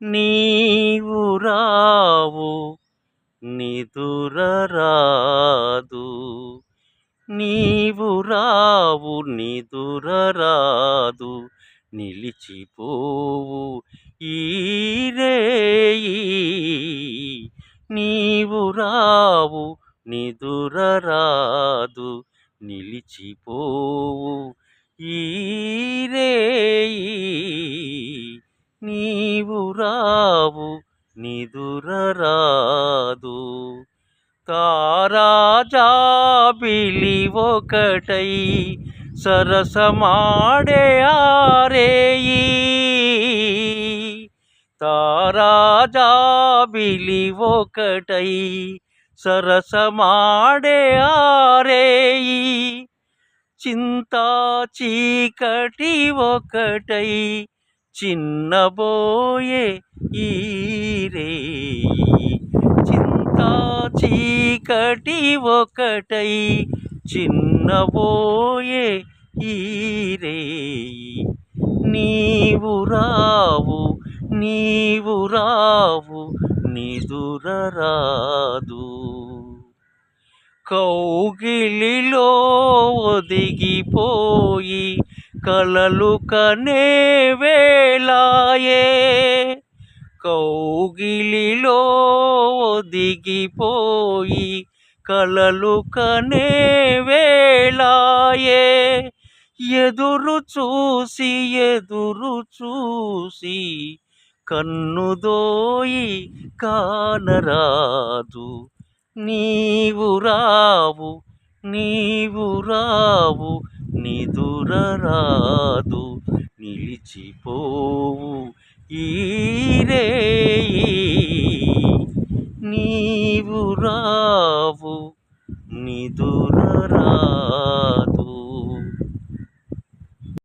నీవు రావు నిదురరాదు నీవు రావు నిదురరాదు నిలిచిపోవు ఈ నీవు రావు నిదురరాదు నిలిచిపోవు. ఈ నీవు రావు నిదురరాదు. తారాజాబిలి ఒకటై సరసమాడే ఆరేయి తారాజాబిలి ఒకటై సరసమాడే ఆరేయి. చింతా చీకటి ఒకటై చిన్నబోయే ఈరేయి చింతా చీకటి ఒకటై చిన్నబోయే ఈరేయి నీవు రావు నీవు రావు నిదురరాదు. కౌగిలిలో ఒదిగిపోయి కలలు కనే వేళాయే. కౌగిలిలో ఒదిగిపోయి కలలు కనే వేళాయే. ఎదురు చూసి ఎదురు చూసి కన్నుదోయి కానరాదు. నీవు రావు నీవు రావు నిదురరాదు. నిలిచిపోవు ఈ నీవు రావు నిదురరాదు.